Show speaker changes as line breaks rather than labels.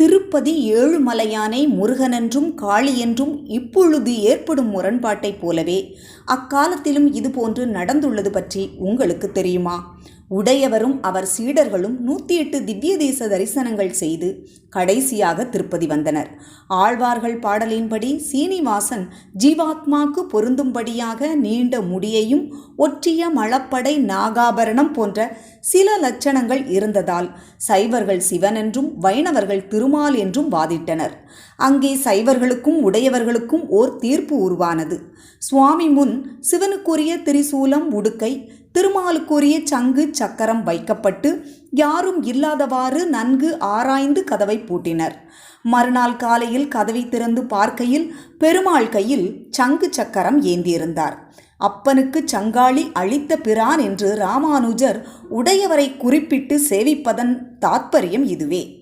திருப்பதி ஏழுமலையானை முருகனென்றும் காளியென்றும் இப்பொழுது ஏற்படும் முரண்பாட்டைப் போலவே அக்காலத்திலும் இதுபோன்று நடந்துள்ளது பற்றி உங்களுக்கு தெரியுமா? உடையவரும் அவர் சீடர்களும் நூற்றி எட்டு திவ்ய தேச தரிசனங்கள் செய்து கடைசியாக திருப்பதி வந்தனர். ஆழ்வார்கள் பாடலின்படி சீனிவாசன் ஜீவாத்மாக்கு பொருந்தும்படியாக நீண்ட முடியையும் ஒற்றிய மலப்படை நாகாபரணம் போன்ற சில லட்சணங்கள் இருந்ததால் சைவர்கள் சிவன் என்றும் வைணவர்கள் திருமால் என்றும் வாதிட்டனர். அங்கே சைவர்களுக்கும் உடையவர்களுக்கும் ஓர் தீர்ப்பு உருவானது. சுவாமி முன் சிவனுக்குரிய திரிசூலம் உடுக்கை திருமாலுக்குரிய சங்கு சக்கரம் வைக்கப்பட்டு யாரும் இல்லாதவாறு நன்கு ஆராய்ந்து கதவை பூட்டினர். மறுநாள் காலையில் கதவை திறந்து பார்க்கையில் பெருமாள் கையில் சங்கு சக்கரம் ஏந்தியிருந்தார். அப்பனுக்கு சங்காளி அளித்த பிரான் என்று ராமானுஜர் உடையவரை குறிப்பிட்டு சேவிப்பதன் தாத்பரியம் இதுவே.